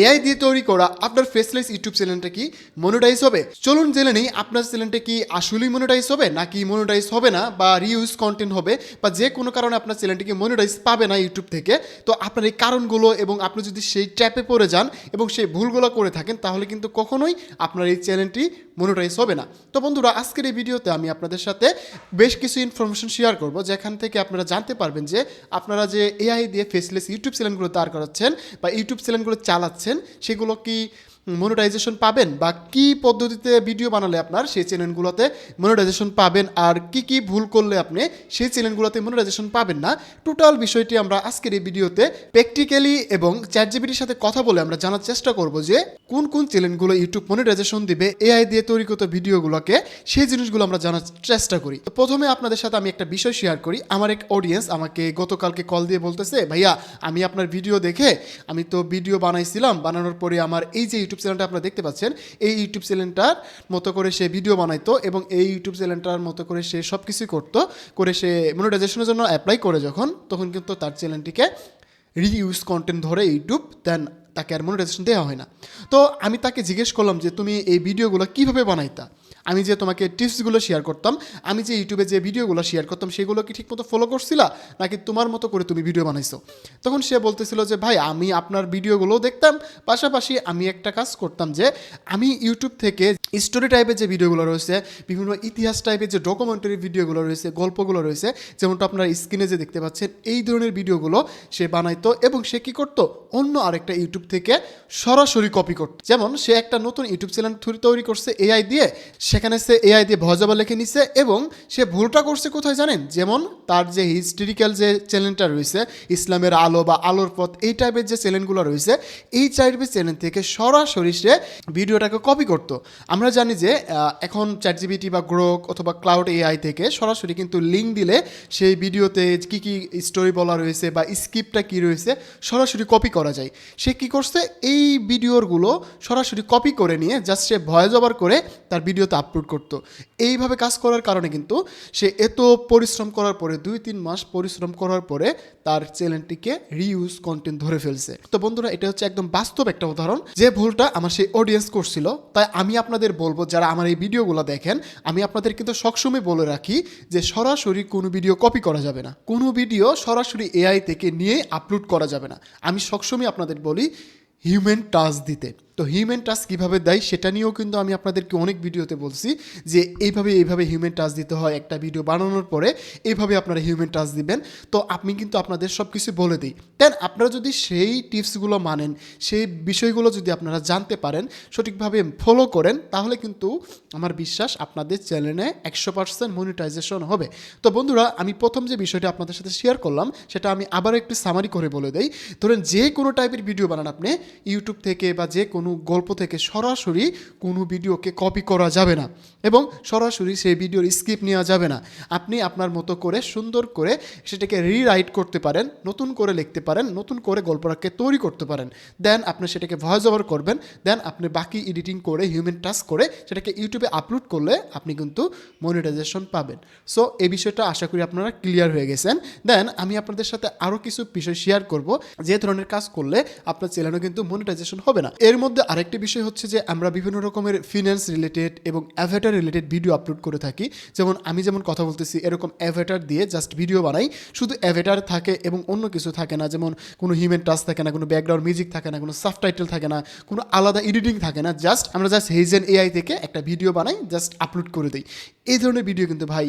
AI দিয়ে তৈরি করা আপনার ফেসলেস ইউটিউব চ্যানেলটা কি মনিটাইজ হবে? চলুন জেনে নেই, আপনার চ্যানেলটা কি আসলেই মনিটাইজ হবে নাকি মনিটাইজ হবে না বা রিউজ কন্টেন্ট হবে বা যে কোনো কারণে আপনার চ্যানেলটিকে মনিটাইজ পাবে না ইউটিউব থেকে? তো আপনার এই কারণগুলো এবং আপনি যদি সেই ট্যাপে পড়ে যান এবং সেই ভুলগুলো করে থাকেন, তাহলে কিন্তু কখনোই আপনার এই চ্যানেলটি মনিটাইজ হবে না। তো বন্ধুরা, আজকের এই ভিডিওতে আমি আপনাদের সাথে বেশ কিছু ইনফরমেশন শেয়ার করব, যেখান থেকে আপনারা জানতে পারবেন যে আপনারা যে এআই দিয়ে ফেসলেস ইউটিউব চ্যানেলগুলো দাঁড় করাচ্ছেন বা ইউটিউব চ্যানেলগুলো চালাচ্ছেন সেগুলো কি মনিটাইজেশন পাবেন বা কি পদ্ধতিতে ভিডিও বানালে আপনার সেই চ্যানেলগুলোতে মনিটাইজেশন পাবেন আর কি কি ভুল করলে আপনি সেই চ্যানেলগুলোতে মনিটাইজেশন পাবেন না। টোটাল বিষয়টি আমরা আজকের এই ভিডিওতে প্র্যাকটিক্যালি এবং চ্যাট জিবিটির সাথে কথা বলে আমরা জানার চেষ্টা করব যে কোন কোন চ্যানেলগুলো ইউটিউব মনিটাইজেশন দিবে এআই দিয়ে তৈরিকৃত ভিডিওগুলোকে সেই জিনিসগুলো আমরা জানার চেষ্টা করি। তো প্রথমে আপনাদের সাথে আমি একটা বিষয় শেয়ার করি। আমার এক অডিয়েন্স আমাকে গতকালকে কল দিয়ে বলতেছে, ভাইয়া, আমি আপনার ভিডিও দেখে, আমি তো ভিডিও বানাইছিলাম, বানানোর পরে আমার এই যে ইউটিউব চ্যানেলটা আপনারা দেখতে পাচ্ছেন, এই ইউটিউব চ্যানেলটার মতো করে সে ভিডিও বানাইতো এবং এই ইউটিউব চ্যানেলটার মতো করে সে সব কিছুই করতো, করে সে মনিটাইজেশনের জন্য অ্যাপ্লাই করে যখন, তখন কিন্তু তার চ্যানেলটিকে রিইউজ কন্টেন্ট ধরে ইউটিউব দেন তাকে আর মনিটাইজেশন দেওয়া হয় না। তো আমি তাকে জিজ্ঞেস করলাম যে, তুমি এই ভিডিওগুলো কীভাবে বানাইতা? আমি যে তোমাকে টিপসগুলো শেয়ার করতাম, আমি যে ইউটিউবে যে ভিডিওগুলো শেয়ার করতাম, সেগুলো কি ঠিকমতো ফলো করছিলা? নাকি তোমার মতো করে তুমি ভিডিও বানাইছো? তখন সে বলতেছিল যে, ভাই, আমি আপনার ভিডিওগুলো দেখতাম, পাশাপাশি আমি একটা কাজ করতাম যে, আমি ইউটিউব থেকে স্টোরি টাইপের যে ভিডিওগুলো রয়েছে, বিভিন্ন ইতিহাস টাইপের যে ডকুমেন্টারি ভিডিওগুলো রয়েছে, গল্পগুলো রয়েছে, যেমনটা আপনার স্ক্রিনে যে দেখতে পাচ্ছেন, এই ধরনের ভিডিওগুলো সে বানাইতো এবং সে কি করতো? অন্য আরেকটা ইউটিউব থেকে সরাসরি কপি করতো। যেমন সে একটা নতুন ইউটিউব চ্যানেল তৈরি করছে এআই দিয়ে সেখানে সে এআই দিয়ে ভজাবা লিখে নিছে এবং সে ভুলটা করছে কোথায় জানেন? যেমন তার যে হিস্টোরিক্যাল যে চ্যানেলটা রয়েছে, ইসলামের আলো বা আলোর পথ, এই টাইপের যে চ্যানেলগুলো রয়েছে, এই টাইপের চ্যানেল থেকে সরাসরি সে ভিডিওটাকে কপি করতো। আমরা জানি যে এখন চ্যাট জিবিটি বা গ্রোক অথবা ক্লাউড এআই থেকে সরাসরি কিন্তু লিঙ্ক দিলে সেই ভিডিওতে কি কি স্টোরি বলা রয়েছে বা স্ক্রিপ্টটা কি রয়েছে সরাসরি কপি করা যায়। সে কি করছে? এই ভিডিওরগুলো সরাসরি কপি করে নিয়ে জাস্ট সে ভয়েস ওভার করে তার ভিডিওতে আপলোড করতো। এইভাবে কাজ করার কারণে কিন্তু সে এত পরিশ্রম করার পরে, দুই, তিন মাস পরিশ্রম করার পরে তার চ্যানেলটিকে রিউজ কন্টেন্ট ধরে ফেলছে। তো বন্ধুরা, এটা হচ্ছে একদম বাস্তব একটা উদাহরণ। যে ভুলটা আমার সেই অডিয়েন্স করছিল, তাই আমি আপনাদের বলব, যারা আমার এই ভিডিওগুলো দেখেন, আমি আপনাদের কিন্তু সবসময় বলে রাখি যে সরাসরি কোনো ভিডিও কপি করা যাবে না। কোনো ভিডিও সরাসরি এআই থেকে নিয়ে আপলোড করা যাবে না। আমি সবসময় আপনাদের বলি হিউম্যান টাচ দিতে। তো হিউম্যান টাচ কীভাবে দেয় সেটা নিয়েও কিন্তু আমি আপনাদেরকে অনেক ভিডিওতে বলছি যে এইভাবে এইভাবে হিউম্যান টাচ দিতে হয় একটা ভিডিও বানানোর পরে এইভাবে আপনারা হিউম্যান টাচ দিবেন। তো আমি কিন্তু আপনাদের সব কিছু বলে দিই। দেন আপনারা যদি সেই টিপসগুলো মানেন, সেই বিষয়গুলো যদি আপনারা জানতে পারেন, সঠিকভাবে ফলো করেন, তাহলে কিন্তু আমার বিশ্বাস আপনাদের চ্যানেলে একশো পার্সেন্ট মনিটাইজেশন হবে। তো বন্ধুরা, আমি প্রথম যে বিষয়টা আপনাদের সাথে শেয়ার করলাম, সেটা আমি আবার একটু সামারি করে বলে দেই। ধরেন যে কোনো টাইপের ভিডিও বানান আপনি ইউটিউব থেকে বা যে কোনো গল্প থেকে সরাসরি কোনো ভিডিওকে কপি করা যাবে না এবং সরাসরি সেই ভিডিওর স্ক্রিপ্ট নেওয়া যাবে না। আপনি আপনার মতো করে, সুন্দর করে সেটাকে রিরাইট করতে পারেন, নতুন করে লিখতে পারেন, নতুন করে গল্পটাকে তৈরি করতে পারেন। দেন আপনি সেটাকে ভয়েস ওভার করবেন। দেন আপনি বাকি এডিটিং করে হিউম্যান টাচ করে সেটাকে ইউটিউবে আপলোড করলে আপনি কিন্তু মনিটাইজেশন পাবেন। সো এই বিষয়টা আশা করি আপনারা ক্লিয়ার হয়ে গেছেন। দেন আমি আপনাদের সাথে আরও কিছু বিষয় শেয়ার করব। যে ধরনের কাজ করলে আপনার চ্যানেলও কিন্তু মনিটাইজেশন হবে না। এর মধ্যে আরেকটি বিষয় হচ্ছে যে আমরা বিভিন্ন রকমের ফিনান্স রিলেটেড এবং অ্যাভেটার রিলেটেড ভিডিও আপলোড করে থাকি। যেমন আমি যেমন কথা বলতেছি, এরকম অ্যাভেটার দিয়ে জাস্ট ভিডিও বানাই। শুধু অ্যাভেটার থাকে এবং অন্য কিছু থাকে না। যেমন কোনো হিউম্যান টাচ থাকে না, কোনো ব্যাকগ্রাউন্ড মিউজিক থাকে না, কোনো সাবটাইটেল থাকে না, কোনো আলাদা এডিটিং থাকে না। জাস্ট আমরা জাস্ট হেজেন এআই থেকে একটা ভিডিও বানাই জাস্ট আপলোড করে দিই। এই ধরনের ভিডিও কিন্তু ভাই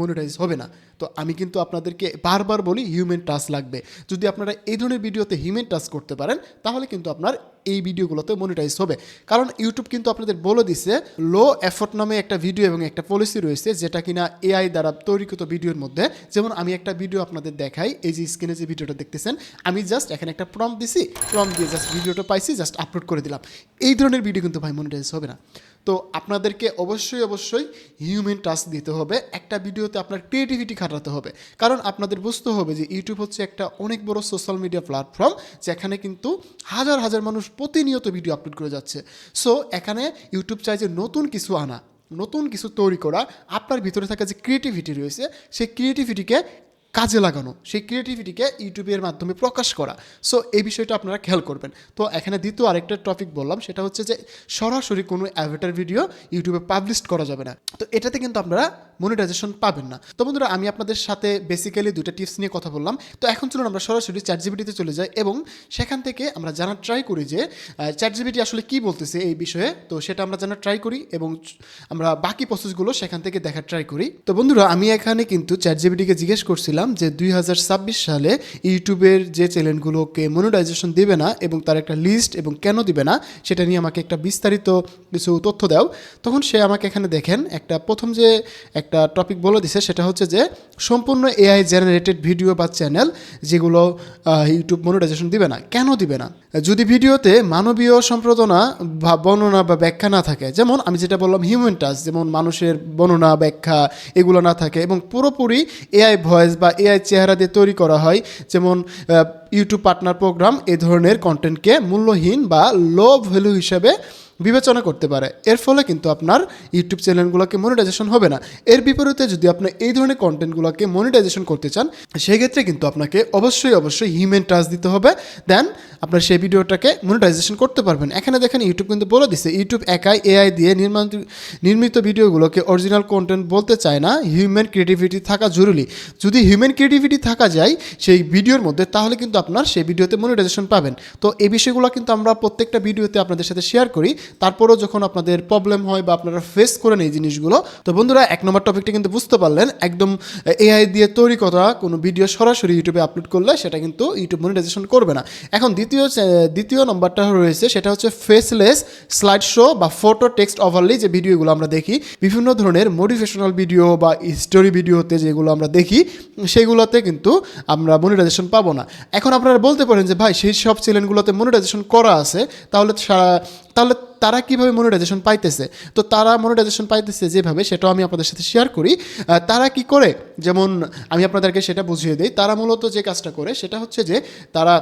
মনিটাইজ হবে না। তো আমি কিন্তু আপনাদেরকে বারবার বলি হিউম্যান টাচ লাগবে। যদি আপনারা এই ধরনের ভিডিওতে হিউম্যান টাচ করতে পারেন, তাহলে কিন্তু আপনার এই ভিডিওগুলোতে মনিটাইজ হবে। কারণ ইউটিউব কিন্তু আপনাদের বলে দিছে লো এফোর্ট নামে একটা ভিডিও এবং একটা পলিসি রয়েছে, যেটা কিনা এআই দ্বারা তৈরিকৃত ভিডিওর মধ্যে। যেমন আমি একটা ভিডিও আপনাদের দেখাই, এই যে স্ক্রিনে যে ভিডিওটা দেখতেছেন, আমি জাস্ট এখানে একটা প্রম দিছি। প্রম দিয়ে জাস্ট ভিডিওটা পাইছি জাস্ট আপলোড করে দিলাম। এই ধরনের ভিডিও কিন্তু ভাই মনিটাইজ হবে না। তো আপনাদেরকে অবশ্যই অবশ্যই হিউম্যান টাচ দিতে হবে। একটা ভিডিওতে আপনার ক্রিয়েটিভিটি খাটাতে হবে। কারণ আপনাদের বুঝতে হবে যে ইউটিউব হচ্ছে একটা অনেক বড় সোশ্যাল মিডিয়া প্ল্যাটফর্ম যেখানে কিন্তু হাজার হাজার মানুষ প্রতিনিয়ত ভিডিও আপলোড করে যাচ্ছে। সো এখানে ইউটিউব চাই যে নতুন কিছু আনা, নতুন কিছু তৈরি করা। আপনার ভিতরে থাকা যে ক্রিয়েটিভিটি রয়েছে, সেই ক্রিয়েটিভিটিকে কাজে লাগানো, সেই ক্রিয়েটিভিটিকে ইউটিউবের মাধ্যমে প্রকাশ করা। সো এই বিষয়টা আপনারা খেয়াল করবেন। তো এখানে দ্বিতীয় আরেকটা টপিক বললাম, সেটা হচ্ছে যে সরাসরি কোনো অ্যাভেটার ভিডিও ইউটিউবে পাবলিশ করা যাবে না। তো এটাতে কিন্তু আপনারা মনিটাইজেশন পাবেন না। তো বন্ধুরা, আমি আপনাদের সাথে বেসিক্যালি দুটো টিপস নিয়ে কথা বললাম। তো এখন চলুন আমরা সরাসরি চ্যাট জিবিটিতে চলে যাই এবং সেখান থেকে আমরা জানার ট্রাই করি যে চ্যাট জিবিটি আসলে কি বলতেছে এই বিষয়ে। তো সেটা আমরা জানার ট্রাই করি এবং আমরা বাকি প্রসেসগুলো সেখান থেকে দেখার ট্রাই করি। তো বন্ধুরা, আমি এখানে কিন্তু চ্যাট জিবিটিকে জিজ্ঞেস করছিলাম যে, দুই হাজার ছাব্বিশ সালে ইউটিউবের যে চ্যানেলগুলোকে মনিটাইজেশন দেবে না এবং তার একটা লিস্ট এবং কেন দিবে না, সেটা নিয়ে আমাকে একটা বিস্তারিত কিছু তথ্য দাও। তখন সে আমাকে এখানে দেখেন, একটা প্রথম যে একটা টপিক বলে দিছে, সেটা হচ্ছে যে সম্পূর্ণ এআই জেনারেটেড ভিডিও বা চ্যানেল যেগুলো ইউটিউব মনিটাইজেশন দিবে না। কেন দিবে না? যদি ভিডিওতে মানবীয় সম্প্রদানা বা বর্ণনা বা ব্যাখ্যা না থাকে, যেমন আমি যেটা বললাম হিউম্যান টাচ যেমন মানুষের বর্ণনা, ব্যাখ্যা এগুলো না থাকে এবং পুরোপুরি এআই ভয়েস বা এআই চেহারা দিয়ে তৈরি করা হয়, যেমন ইউটিউব পার্টনার প্রোগ্রাম এই ধরনের কন্টেন্টকে মূল্যহীন বা লো ভ্যালু হিসাবে বিবেচনা করতে পারে। এর ফলে কিন্তু আপনার ইউটিউব চ্যানেলগুলোকে মনিটাইজেশন হবে না। এর বিপরীতে যদি আপনি এই ধরনের কন্টেন্টগুলোকে মনিটাইজেশন করতে চান, সেক্ষেত্রে কিন্তু আপনাকে অবশ্যই অবশ্যই হিউম্যান টাচ দিতে হবে। দেন আপনার সেই ভিডিওটাকে মনিটাইজেশন করতে পারবেন। এখানে দেখেন ইউটিউব কিন্তু বলে দিছে ইউটিউব একাই এআই দিয়ে নির্মাণ নির্মিত ভিডিওগুলোকে অরিজিনাল কন্টেন্ট বলতে চায় না। হিউম্যান ক্রিয়েটিভিটি থাকা জরুরি। যদি হিউম্যান ক্রিয়েটিভিটি থাকা যায় সেই ভিডিওর মধ্যে, তাহলে কিন্তু আপনার সেই ভিডিওতে মনিটাইজেশন পাবেন। তো এই বিষয়গুলো কিন্তু আমরা প্রত্যেকটা ভিডিওতে আপনাদের সাথে শেয়ার করি। তারপরেও যখন আপনাদের প্রবলেম হয় বা আপনারা ফেস করেন এই জিনিসগুলো, তো বন্ধুরা, এক নম্বর টপিকটা কিন্তু বুঝতে পারলেন। একদম এআই দিয়ে তৈরি করা কোনো ভিডিও সরাসরি ইউটিউবে আপলোড করলে সেটা কিন্তু ইউটিউব মনিটাইজেশন করবে না। এখন দ্বিতীয় দ্বিতীয় নম্বরটা রয়েছে, সেটা হচ্ছে ফেসলেস স্লাইড শো বা ফটো টেক্সট ওভারলি যে ভিডিওগুলো আমরা দেখি। বিভিন্ন ধরনের মোটিভেশনাল ভিডিও বা স্টোরি ভিডিওতে যেগুলো আমরা দেখি, সেগুলোতে কিন্তু আমরা মনিটাইজেশন পাবো না। এখন আপনারা বলতে পারেন যে, ভাই, সেই সব চ্যানেলগুলোতে মনিটাইজেশন করা আছে, তাহলে সারা- তাহলে তারা কীভাবে মনিটাইজেশন পাইতেছে? তো তারা মনিটাইজেশন পাইতেছে যেভাবে, সেটাও আমি আপনাদের সাথে শেয়ার করি। তারা কি করে? যেমন আমি আপনাদেরকে সেটা বুঝিয়ে দিই। তারা মূলত যে কাজটা করে, সেটা হচ্ছে যে তারা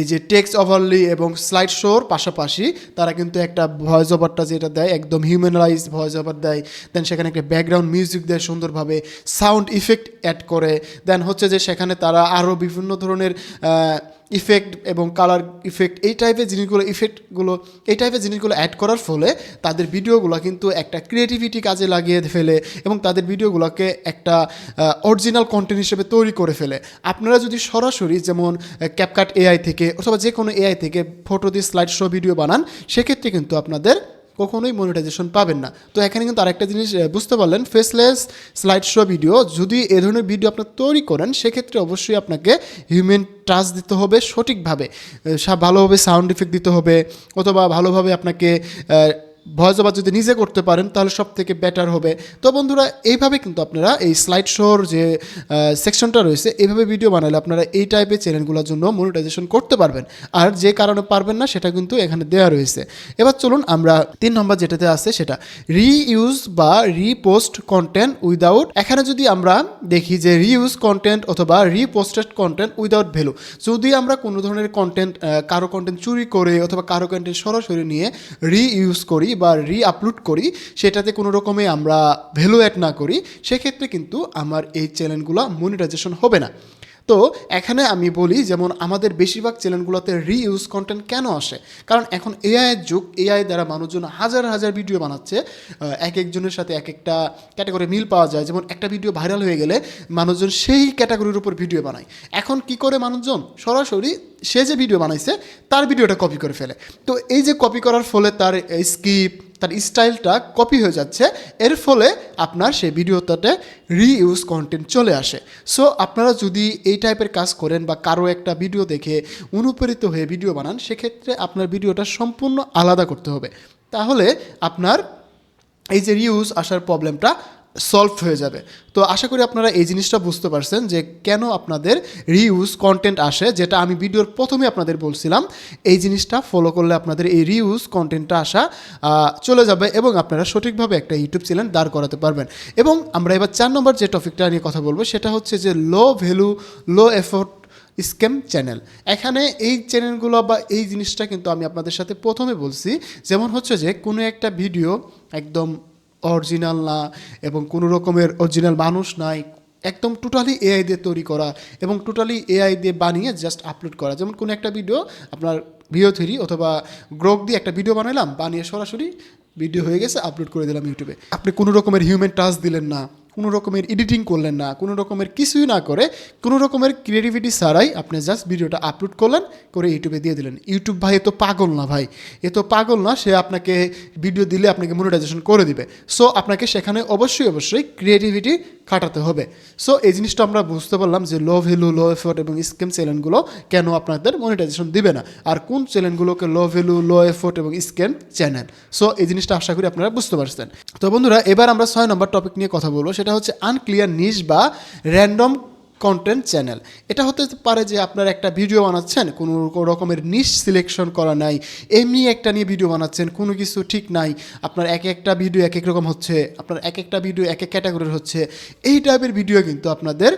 এই যে টেক্সট ওভারলি এবং স্লাইড শোর পাশাপাশি তারা কিন্তু একটা ভয়েস ওভারটা যেটা দেয়, একদম হিউম্যানালাইজ ভয়েস ওভার দেয়। দেন সেখানে একটা ব্যাকগ্রাউন্ড মিউজিক দেয় সুন্দরভাবে সাউন্ড ইফেক্ট অ্যাড করে। দেন হচ্ছে যে সেখানে তারা আরও বিভিন্ন ধরনের ইফেক্ট এবং কালার ইফেক্ট এই টাইপের জিনিসগুলো ইফেক্টগুলো এই টাইপের জিনিসগুলো অ্যাড করার ফলে তাদের ভিডিওগুলো কিন্তু একটা ক্রিয়েটিভিটি কাজে লাগিয়ে ফেলে এবং তাদের ভিডিওগুলোকে একটা অরিজিনাল কন্টেন্ট হিসেবে তৈরি করে ফেলে। আপনারা যদি সরাসরি যেমন ক্যাপকাট এআই থেকে অথবা যে কোনো এআই থেকে ফটো দিয়ে স্লাইড শো ভিডিও বানান, সেক্ষেত্রে কিন্তু আপনাদের কখনোই মনিটাইজেশন পাবেন না। তো এখানে কিন্তু আরেকটা জিনিস বুঝতে পারলেন ফেসলেস স্লাইড শো ভিডিও যদি এ ধরনের ভিডিও আপনার তৈরি করেন, সেক্ষেত্রে অবশ্যই আপনাকে হিউম্যান টাচ দিতে হবে সঠিকভাবে। ভালোভাবে সাউন্ড ইফেক্ট দিতে হবে, অথবা ভালোভাবে আপনাকে ভয়েস ওভার যদি নিজে করতে পারেন, তাহলে সব থেকে বেটার হবে। তো বন্ধুরা, এইভাবে কিন্তু আপনারা এই স্লাইড শোর যে সেকশনটা রয়েছে, এইভাবে ভিডিও বানালে আপনারা এই টাইপের চ্যানেলগুলোর জন্য মনিটাইজেশন করতে পারবেন। আর যে কারণে পারবেন না, সেটা কিন্তু এখানে দেওয়া রয়েছে। এবার চলুন আমরা তিন নম্বর যেটাতে আছে সেটা রিইউজ বা রিপোস্ট কন্টেন্ট উইদাউট এখানে যদি আমরা দেখি যে রিইউজ কন্টেন্ট অথবা রিপোস্টেড কন্টেন্ট উইদাউট ভ্যালু যদি আমরা কোনো ধরনের কন্টেন্ট কারও কন্টেন্ট চুরি করে অথবা কারও কন্টেন্ট সরাসরি নিয়ে রিইউজ করি বা রি আপলোড করি, সেটাতে কোনো রকমে আমরা ভ্যালু অ্যাড না করি, সেক্ষেত্রে কিন্তু আমার এই চ্যানেলগুলো মনিটাইজেশন হবে না। তো এখানে আমি বলি যেমন আমাদের বেশিরভাগ চ্যানেলগুলোতে রিইউজ কন্টেন্ট কেন আসে? কারণ এখন এআইয়ের যুগ এআই দ্বারা মানুষজন হাজার হাজার ভিডিও বানাচ্ছে এক একজনের সাথে এক একটা ক্যাটাগরি মিল পাওয়া যায়। যেমন একটা ভিডিও ভাইরাল হয়ে গেলে মানুষজন সেই ক্যাটাগরির উপর ভিডিও বানায়। এখন কি করে মানুষজন? সরাসরি সে যে ভিডিও বানাইছে, তার ভিডিওটা কপি করে ফেলে। তো এই যে কপি করার ফলে তার স্কিপ তার স্টাইলটা কপি হয়ে যাচ্ছে। এর ফলে আপনার সেই ভিডিওটাতে রিইউজ কন্টেন্ট চলে আসে। সো আপনারা যদি এই টাইপের কাজ করেন বা কারও একটা ভিডিও দেখে অনুপ্রেরিত হয়ে ভিডিও বানান, সেক্ষেত্রে আপনার ভিডিওটা সম্পূর্ণ আলাদা করতে হবে। তাহলে আপনার এই যে রিউজ আসার প্রবলেমটা সলভ হয়ে যাবে। তো আশা করি আপনারা এই জিনিসটা বুঝতে পারছেন যে কেন আপনাদের রিউজ কন্টেন্ট আসে, যেটা আমি ভিডিওর প্রথমে আপনাদের বলছিলাম, এই জিনিসটা ফলো করলে আপনাদের এই রিউজ কন্টেন্টটা আসা চলে যাবে এবং আপনারা সঠিকভাবে একটা ইউটিউব চ্যানেল দাঁড় করাতে পারবেন। এবং আমরা এবার চার নম্বর যে টপিকটা নিয়ে কথা বলব, সেটা হচ্ছে যে low value low effort scam channel এখানে এই চ্যানেলগুলো বা এই জিনিসটা কিন্তু আমি আপনাদের সাথে প্রথমে বলছি। যেমন হচ্ছে যে কোনো একটা ভিডিও একদম অরিজিনাল না এবং কোনো রকমের অরিজিনাল মানুষ নাই, একদম টোটালি এআই দিয়ে তৈরি করা এবং টোটালি এআই দিয়ে বানিয়ে জাস্ট আপলোড করা। যেমন কোনো একটা ভিডিও আপনার ভিও থ্রি অথবা গ্রোক দিয়ে একটা ভিডিও বানালাম বানিয়ে সরাসরি ভিডিও হয়ে গেছে আপলোড করে দিলাম ইউটিউবে আপনি কোনো রকমের হিউম্যান টাচ দিলেন না। কোনো রকমের এডিটিং করলেন না, কোনো রকমের কিছুই না করে, কোনো রকমের ক্রিয়েটিভিটি ছাড়াই আপনি জাস্ট ভিডিওটা আপলোড করলেন, করে ইউটিউবে দিয়ে দিলেন। ইউটিউব ভাই, এ তো পাগল না ভাই। এ তো পাগল না, সে আপনাকে ভিডিও দিলে আপনাকে মনিটাইজেশন করে দিবে। সো আপনাকে সেখানে অবশ্যই অবশ্যই ক্রিয়েটিভিটি খাটাতে হবে। সো এই জিনিসটা আমরা বুঝতে পারলাম যে লো ভ্যালু লো এফোর্ট এবং স্ক্যাম চ্যানেলগুলো কেন আপনাদের মনিটাইজেশন দিবে না? আর কোন চ্যানেলগুলোকে লো ভ্যালু লো এফোর্ট এবং স্ক্যাম চ্যানেল সো এই জিনিসটা আশা করি আপনারা বুঝতে পারছেন। তো বন্ধুরা, এবার আমরা ছয় নম্বর টপিক নিয়ে কথা বলব সেটা হচ্ছে আনক্লিয়ার নিশ বা র্যান্ডম কন্টেন্ট চ্যানেল এটা হতে পারে যে আপনার একটা ভিডিও বানাচ্ছেন, কোনো রকমের নিশ সিলেকশন করা নাই, এমনি একটা নিয়ে ভিডিও বানাচ্ছেন, কোনো কিছু ঠিক নাই, আপনার এক একটা ভিডিও এক এক রকম হচ্ছে, আপনার এক একটা ভিডিও এক এক ক্যাটাগরির হচ্ছে, এই টাইপের ভিডিও কিন্তু আপনাদের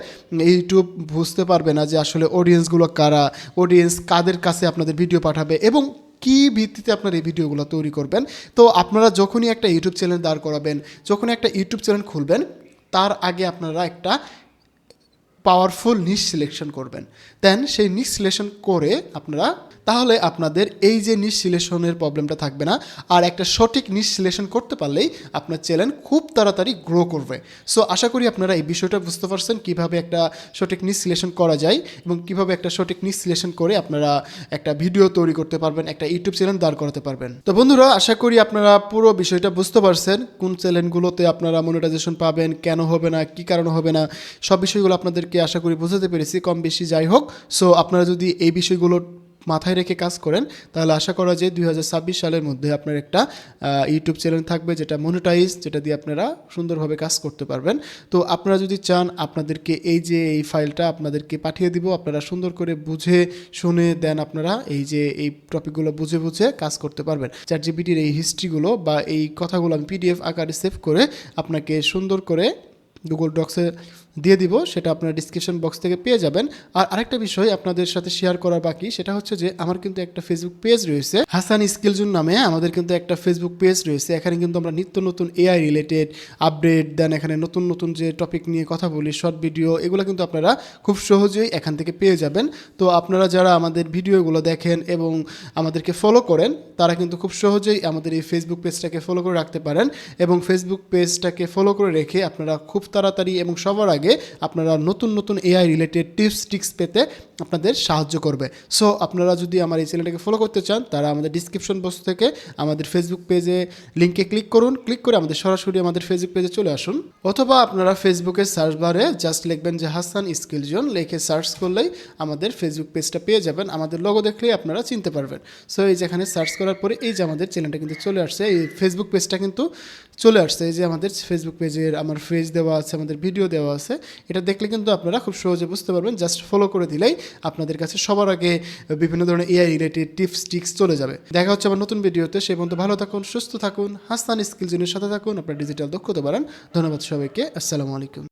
ইউটিউব বুঝতে পারবে না যে আসলে অডিয়েন্সগুলো কারা অডিয়েন্স কাদের কাছে আপনাদের ভিডিও পাঠাবে এবং কী ভিত্তিতে আপনার এই ভিডিওগুলো তৈরি করবেন। তো আপনারা যখনই একটা ইউটিউব চ্যানেল দাঁড় করাবেন, যখনই একটা ইউটিউব চ্যানেল খুলবেন তার আগে আপনারা একটা পাওয়ারফুল নিশ সিলেকশন করবেন। দেন সেই নিশ সিলেকশন করে আপনারা, তাহলে আপনাদের এই যে নিশ সিলেকশনের প্রবলেমটা থাকবে না। আর একটা সঠিক নিশ সিলেকশন করতে পারলেই আপনার চ্যানেল খুব তাড়াতাড়ি গ্রো করবে। সো আশা করি আপনারা এই বিষয়টা বুঝতে পারছেন কীভাবে একটা সঠিক নিশ সিলেকশন করা যায় এবং কীভাবে একটা সঠিক নিশ সিলেকশন করে আপনারা একটা ভিডিও তৈরি করতে পারবেন, একটা ইউটিউব চ্যানেল দাঁড় করাতে পারবেন। তো বন্ধুরা, আশা করি আপনারা পুরো বিষয়টা বুঝতে পারছেন। কোন চ্যানেলগুলোতে আপনারা মনিটাইজেশন পাবেন, কেন হবে না, কি কারণে হবে না, সব বিষয়গুলো আপনাদেরকে আশা করি বোঝাতে পেরেছি, কম বেশি যাই হোক। সো আপনারা যদি এই বিষয়গুলো মাথায় রেখে কাজ করেন, তাহলে আশা করা যায় দুই হাজার ছাব্বিশ সালের মধ্যে আপনার একটা ইউটিউব চ্যানেল থাকবে যেটা মনিটাইজ যেটা দিয়ে আপনারা সুন্দরভাবে কাজ করতে পারবেন। তো আপনারা যদি চান, আপনাদেরকে এই যে এই ফাইলটা আপনাদেরকে পাঠিয়ে দিব, আপনারা সুন্দর করে বুঝে শুনে দেন আপনারা এই যে এই টপিকগুলো বুঝে বুঝে কাজ করতে পারবেন। চ্যাট জিপিটির এই হিস্ট্রিগুলো বা এই কথাগুলো আমি পিডিএফ আকারে সেভ করে আপনাকে সুন্দর করে গুগল ডক্সে দিয়ে দিব, সেটা আপনার ডিসক্রিপশন বক্স থেকে পেয়ে যাবেন। আর আরেকটা বিষয় আপনাদের সাথে শেয়ার করার বাকি, সেটা হচ্ছে যে আমার কিন্তু একটা ফেসবুক পেজ রয়েছে, হাসান স্কিলজুন নামে। আমাদের কিন্তু একটা ফেসবুক পেজ রয়েছে, এখানে কিন্তু আমরা নিত্য নতুন এআই রিলেটেড আপডেট দেন এখানে নতুন নতুন যে টপিক নিয়ে কথা বলি শর্ট ভিডিও এগুলো কিন্তু আপনারা খুব সহজেই এখান থেকে পেয়ে যাবেন। তো আপনারা যারা আমাদের ভিডিওগুলো দেখেন এবং আমাদেরকে ফলো করেন, তারা কিন্তু খুব সহজেই আমাদের এই ফেসবুক পেজটাকে ফলো করে রাখতে পারেন। এবং ফেসবুক পেজটাকে ফলো করে রেখে আপনারা খুব তাড়াতাড়ি এবং সবার আগে আপনারা নতুন নতুন এআই রিলেটেড টিপস টিক্স পেতে আপনাদের সাহায্য করবে। সো আপনারা যদি আমার এই চ্যানেলটাকে ফলো করতে চান, তারা আমাদের ডিসক্রিপশন বক্স থেকে আমাদের ফেসবুক পেজে লিঙ্কে ক্লিক করুন। ক্লিক করে আমাদের সরাসরি আমাদের ফেসবুক পেজে চলে আসুন। অথবা আপনারা ফেসবুকের সার্চ বারে জাস্ট লিখবেন যে হাসান স্কিল জোন লিখে সার্চ করলেই আমাদের ফেসবুক পেজটা পেয়ে যাবেন। আমাদের লোগো দেখলেই আপনারা চিনতে পারবেন। সো এই যেখানে সার্চ করার পরে এই যে আমাদের চ্যানেলটা কিন্তু চলে আসছে, এই ফেসবুক পেজটা কিন্তু চলে আসছে, এই যে আমাদের ফেসবুক পেজের আমার ফেজ দেওয়া আছে, আমাদের ভিডিও দেওয়া আছে, এটা দেখলে কিন্তু আপনারা খুব সহজে বুঝতে পারবেন জাস্ট ফলো করে দিলেই আপনাদের কাছে সবার আগে বিভিন্ন ধরনের এআই রিলেটেড টিপস টিক্স চলে যাবে। দেখা হচ্ছে আমার নতুন ভিডিওতে সে পর্যন্ত ভালো থাকুন, সুস্থ থাকুন, হাসান স্কিল জনের সাথে থাকুন, আপনার ডিজিটাল দক্ষতা বাড়ান। ধন্যবাদ সবাইকে, আসসালামু আলাইকুম।